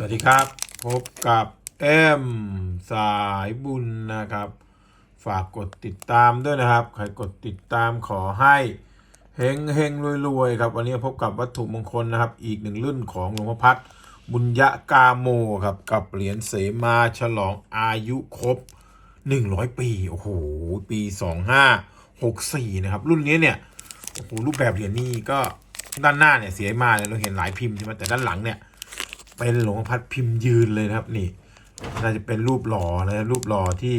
สวัสดีครับ พบกับเอ็มสายบุญนะครับ ฝากกดติดตามด้วยนะครับ ใครกดติดตามขอให้เฮงเฮงรวยรวยๆครับ วันนี้พบกับวัตถุมงคลนะครับ อีกหนึ่งรุ่นของหลวงพ่อพัดบุญยะกาโมครับ กับเหรียญเสมาฉลองอายุครบ 100 ปี โอ้โห ปี 2564 นะครับ รุ่นนี้เนี่ย โอ้โห รูปแบบเหรียญนี่ก็ด้านหน้าเนี่ยเสียมาเลยเราเห็นหลายพิมพ์ใช่ไหมแต่ด้านหลังเนี่ย เป็นหลวงพัดพิมพ์ยืนเลยนะครับนี่น่าจะเป็นรูปหล่อนะรูปหล่อที่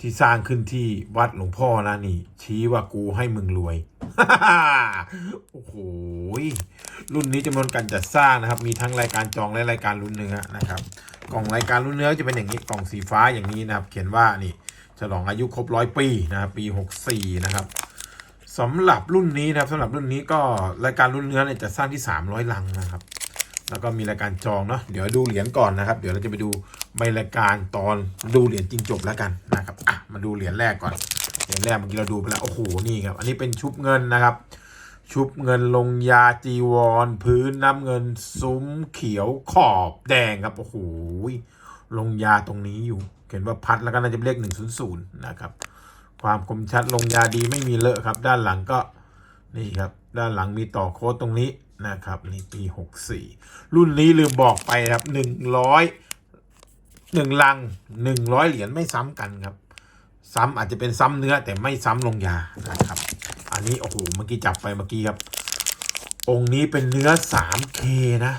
ที่สร้างขึ้นที่วัดหลวงพ่อนะนี่ ชี้ว่ากูให้มึงรวย โอ้โหรุ่นนี้จำนวนการจัดสร้างนะครับ มีทั้งรายการจองและรายการรุ่นเนื้อนะครับ กล่องรายการรุ่นเนื้อจะเป็นอย่างนี้กล่องสีฟ้าอย่างนี้นะครับ เขียนว่านี่ ฉลองอายุครบร้อยปีนะครับปี64นะครับสำหรับรุ่นนี้นะครับสำหรับรุ่นนี้ก็รายการรุ่นเนื้อเนี่ยจะสร้างที่300ลังนะครับ แล้วก็มีรายการจองเนาะเดี๋ยวดูเหรียญก่อนนะครับ เดี๋ยวเราจะไปดูใบรายการตอนดูเหรียญจริงจบแล้วกันนะครับอะมาดูเหรียญแรกก่อนเหรียญแรกเมื่อกี้เราดูไปแล้วโอ้โหนี่ครับอันนี้เป็นชุบเงินนะครับ ชุบเงินลงยาจีวร พื้นน้ำเงินซุ้มเขียวขอบแดงครับโอ้โหลงยาตรงนี้อยู่เขียนว่าพัดแล้วก็น่าจะเป็นเลขหนึ่งศูนย์ศูนย์นะครับ ความคมชัดลงยาดีไม่มีเลอะครับ ด้านหลังก็นี่ครับ ด้านหลังมีต่อโค้ดตรงนี้ นะครับนี่ปี 64 รุ่นนี้ลืมบอกไปครับ 100 1 ลัง 100 เหรียญไม่ซ้ำกันครับ ซ้ำอาจจะเป็นซ้ำเนื้อแต่ไม่ซ้ำลงยานะครับ อันนี้โอ้โหเมื่อกี้จับไปเมื่อกี้ครับ องค์นี้เป็นเนื้อ 3K นะ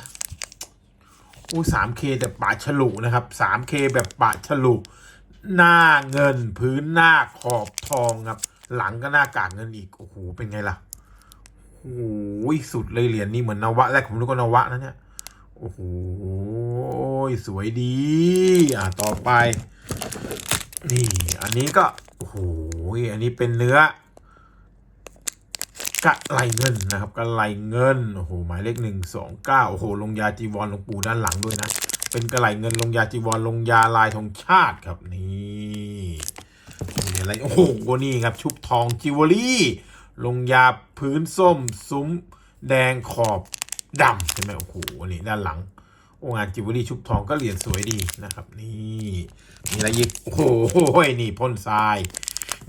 อู้ 3K แต่ปะฉลุนะครับ 3K แบบปะฉลุหน้าเงินพื้นหน้าขอบทองครับ หลังก็หน้ากากเงินอีก โอ้โห เป็นไงล่ะ โอ้โหสุดเลยเหรียญนี้เหมือนนวะแรกผมนึกว่านวะนะเนี่ยโอ้โหสวยดี อะต่อไป นี่ อันนี้ก็โอ้โหอันนี้เป็นเนื้อกะไหลเงินนะครับกะไหลเงินโอ้โหหมายเลขหนึ่งสองเก้าโอ้โหลงยาจีวรลงปูด้านหลังด้วยนะ เป็นกระไหลเงินลงยาจีวรลงยาลายธงชาติครับนี่มีอะไรโอ้โหนี่ครับชุบทองจิวเวลรี่ ลงยาพื้นส้ม ซุ้ม แดงขอบดำใช่ไหมโอ้โหนี่ด้านหลัง โองานจิวเวลรี่ชุบทองก็เหรียญสวยดีนะครับ นี่มีอะไรอีกโอ้โหนี่พ่นทราย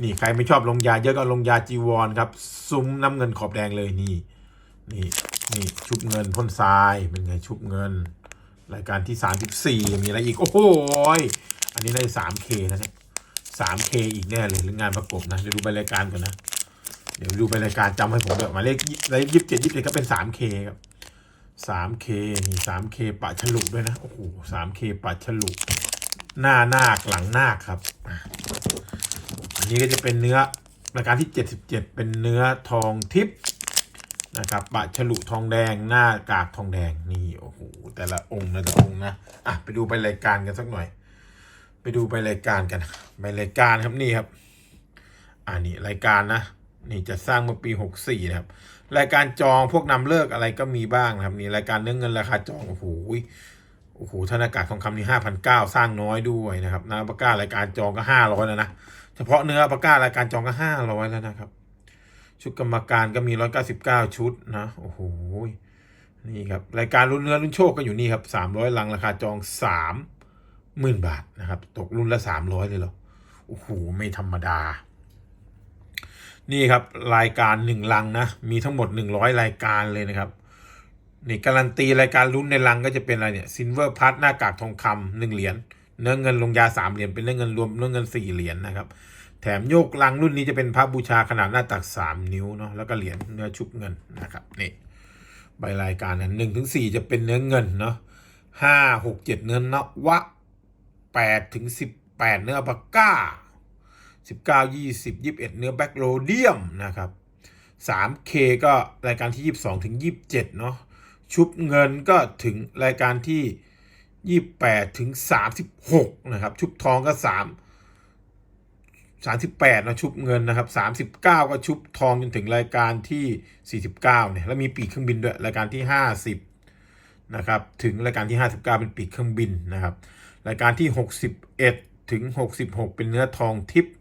นี่ใครไม่ชอบลงยาเยอะก็ลงยาจีวรครับ ซุ้มน้ำเงินขอบแดงเลยนี่ นี่นี่ชุบเงินพ่นทรายเป็นไงชุบเงิน รายการที่สามสิบสี่มีอะไรอีก โอ้โหอันนี้ได้สามเคนะเนี่ยสามเคอีกแน่เลยหรืองานประกบนะเดี๋ยวดูใบรายการก่อนนะ เดี๋ยวดูใบรายการจำให้ผมด้วยมาเลขเลขยี่สิบเจ็ดยี่สิบเจ็ดก็เป็นสามเคครับสามเคนี่สามเคปะฉลุด้วยนะ โอ้โหสามเคปะฉลุ หน้านาคหลังนาคครับ อันนี้ก็จะเป็นเนื้อรายการที่เจ็ดสิบเจ็ดเป็นเนื้อทองทิพย์นะครับปะฉลุทองแดงหน้ากากทองแดงนี่โอ้โหแต่ละองค์นะแต่ละองค์นะอะไปดูใบรายการกันสักหน่อย ไปดูใบรายการกันใบรายการครับนี่ครับ อ่านี่รายการนะ นี่จะสร้างเมื่อปีหกสี่นะครับ รายการจองพวกนำเลิกอะไรก็มีบ้างนะครับนี่รายการเนื้อเงินราคาจองโอ้โหโอ้โหธนากากทองคำนี่ห้าพันเก้าสร้างน้อยด้วยนะครับนาปากการายการจองก็ห้าร้อยแล้วนะเฉพาะเนื้อปากการายการจองก็ห้าร้อยแล้วนะครับ ชุดกรรมการก็มีร้อยเก้าสิบเก้าชุดนะโอ้โหนี่ครับรายการรุ่นเนื้อรุ่นโชคก็อยู่นี่ครับสามร้อยลังราคาจองสามหมื่นบาทนะครับ ตกรุ่นละสามร้อยเลยเหรอโอ้โหไม่ธรรมดา นี่ครับรายการหนึ่งลังนะ มีทั้งหมดหนึ่งร้อยรายการเลยนะครับนี่การันตีรายการลุ้นในลังก็จะเป็นอะไรเนี่ยซินเวอร์พัทหน้ากากทองคำหนึ่งเหรียญเนื้อเงินลงยาสามเหรียญเป็นเนื้อเงินรวมเนื้อเงินสี่เหรียญนะครับ แถมโยกลังรุ่นนี้จะเป็นพระบูชาขนาดหน้าตักสามนิ้วเนาะแล้วก็เหรียญเนื้อชุบเงินนะครับนี่ใบรายการนั้นหนึ่งถึงสี่จะเป็นเนื้อเงินเนาะห้าหกเจ็ดเนื้อนวะแปดถึงสิบแปดเนื้อปากก้า สิบเก้ายี่สิบยี่สิบเอ็ดเนื้อแบ็กโรเดียมนะครับสามเคก็รายการที่ยี่สิบสองถึงยี่สิบเจ็ดเนาะชุบเงินก็ถึงรายการที่ยี่แปดถึงสามสิบหกนะครับ ชุบทองก็สามสามสิบแปดนะชุบเงินนะครับสามสิบเก้าก็ชุบทองจนถึงรายการที่สี่สิบเก้าเนี่ย แล้วมีปีกเครื่องบินด้วยรายการที่ห้าสิบนะครับ ถึงรายการที่ห้าสิบเก้าเป็นปีกเครื่องบินนะครับ รายการที่หกสิบเอ็ดถึงหกสิบหกเป็นเนื้อทองทิพย์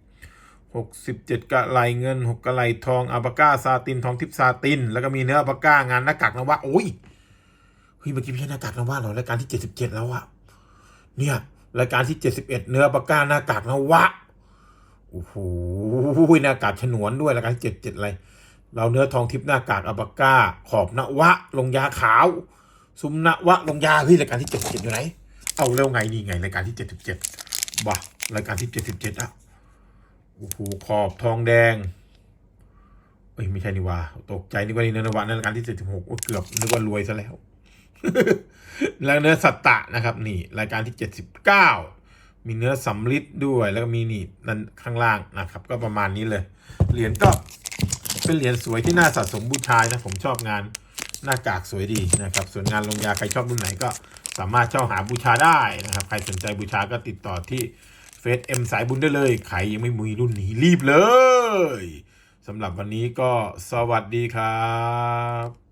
หกสิบเจ็ดกะไหลเงินหกกะไหลทองอัลปาก้าซาตินทองทิพซาติน แล้วก็มีเนื้ออัลปาก้างานหน้ากากนวะโอ้ยเฮ้ยเมื่อกี้ไม่ใช่หน้ากากนวะเหรอรายการที่เจ็ดสิบเจ็ดแล้วอะเนี่ยรายการที่เจ็ดสิบเอ็ดเนื้อปากกาหน้ากากนวะโอ้โหหน้ากากฉนวนด้วยรายการที่เจ็ดเจ็ดอะไรเราเนื้อทองทิพหน้ากากอัปากาขอบนวะ ลงยาขาว ซุ้มนวะ ลงยาเฮ้ยรายการที่เจ็ดเจ็ดอยู่ไหนเอาเร็วไงนี่ไงรายการที่เจ็ดสิบเจ็ดบ้ารายการที่เจ็ดสิบเจ็ดอะ โอ้โหขอบทองแดงเอ้ยไม่ใช่นี่ว่าตกใจนึกว่านี่เนื้อนวะนั่นรายการที่เจ็ดสิบหกเกือบนึกว่ารวยซะแล้วแล้วเนื้อสัตตะนะครับ นี่ รายการที่เจ็ดสิบเก้ามีเนื้อสำลิดด้วย แล้วก็มีนี่นั่นข้างล่างนะครับ ก็ประมาณนี้เลย เหรียญก็เป็นเหรียญสวยที่น่าสะสมบูชานะ ผมชอบงานหน้ากากสวยดีนะครับ ส่วนงานลงยาใครชอบรุ่นไหนก็สามารถเช่าหาบูชาได้นะครับ ใครสนใจบูชาก็ติดต่อที่ เฟสเอ็มสายบุญได้เลย ใครยังไม่มีรุ่นนี้รีบเลยสำหรับวันนี้ก็สวัสดีครับ